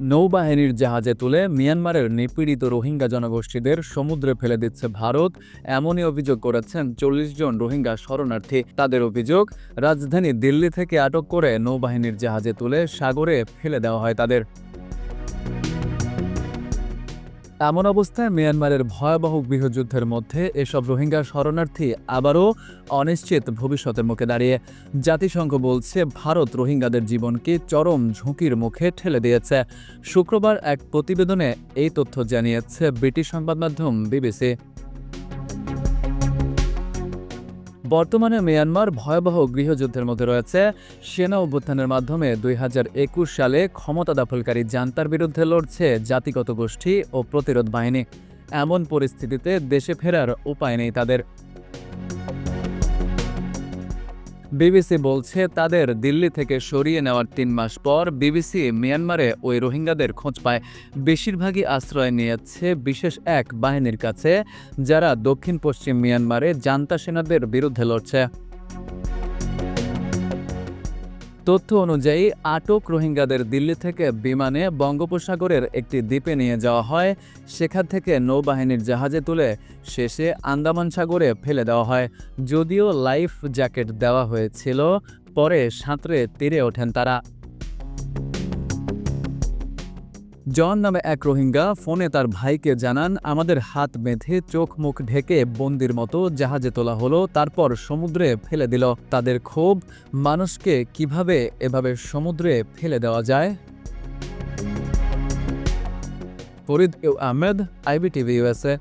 নৌবাহিনীর জাহাজে তুলে মিয়ানমারের নিপীড়িত রোহিঙ্গা জনগোষ্ঠীদের সমুদ্রে ফেলে দিচ্ছে ভারত। এমনই অভিযোগ করেছেন চল্লিশ জন রোহিঙ্গা শরণার্থী। তাদের অভিযোগ, রাজধানী দিল্লি থেকে আটক করে নৌবাহিনীর জাহাজে তুলে সাগরে ফেলে দেওয়া হয় তাদের। এমন অবস্থায় মিয়ানমারের ভয়াবহ গৃহযুদ্ধের মধ্যে এসব রোহিঙ্গা শরণার্থী আবারও অনিশ্চিত ভবিষ্যতের মুখে দাঁড়িয়ে। জাতিসংঘ বলছে, ভারত রোহিঙ্গাদের জীবনকে চরম ঝুঁকির মুখে ঠেলে দিয়েছে। শুক্রবার এক প্রতিবেদনে এই তথ্য জানিয়েছে ব্রিটিশ সংবাদ মাধ্যম বিবিসি। বর্তমানে মিয়ানমার ভয়াবহ গৃহযুদ্ধের মধ্যে রয়েছে। সেনা অভ্যুত্থানের মাধ্যমে দুই হাজার একুশ সালে ক্ষমতা দখলকারী জান্তার বিরুদ্ধে লড়ছে জাতিগত গোষ্ঠী ও প্রতিরোধ বাহিনী। এমন পরিস্থিতিতে দেশে ফেরার উপায় নেই তাদের। বিবিসি বলছে, তাদের দিল্লি থেকে সরিয়ে নেওয়ার তিন মাস পর বিবিসি মিয়ানমারে ওই রোহিঙ্গাদের খোঁজ পায়। বেশিরভাগই আশ্রয় নিয়েছে বিশেষ এক বাহিনীর কাছে, যারা দক্ষিণ পশ্চিম মিয়ানমারে জান্তা সেনাদের বিরুদ্ধে লড়ছে। তথ্য অনুযায়ী, আটক রোহিঙ্গাদের দিল্লি থেকে বিমানে বঙ্গোপসাগরের একটি দ্বীপে নিয়ে যাওয়া হয়। সেখান থেকে নৌবাহিনীর জাহাজে তুলে শেষে আন্দামান সাগরে ফেলে দেওয়া হয়। যদিও লাইফ জ্যাকেট দেওয়া হয়েছিল, পরে সাঁতরে তীরে ওঠেন তারা। জন নামে এক রোহিঙ্গা ফোনে তার ভাইকে জানান, আমাদের হাত বেঁধে চোখ মুখ ঢেকে বন্দির মতো জাহাজে তোলা হলো, তারপর সমুদ্রে ফেলে দিল। তাদের ক্ষোভ, মানুষকে কীভাবে এভাবে সমুদ্রে ফেলে দেওয়া যায়? Farid U Ahmed, IBTV USA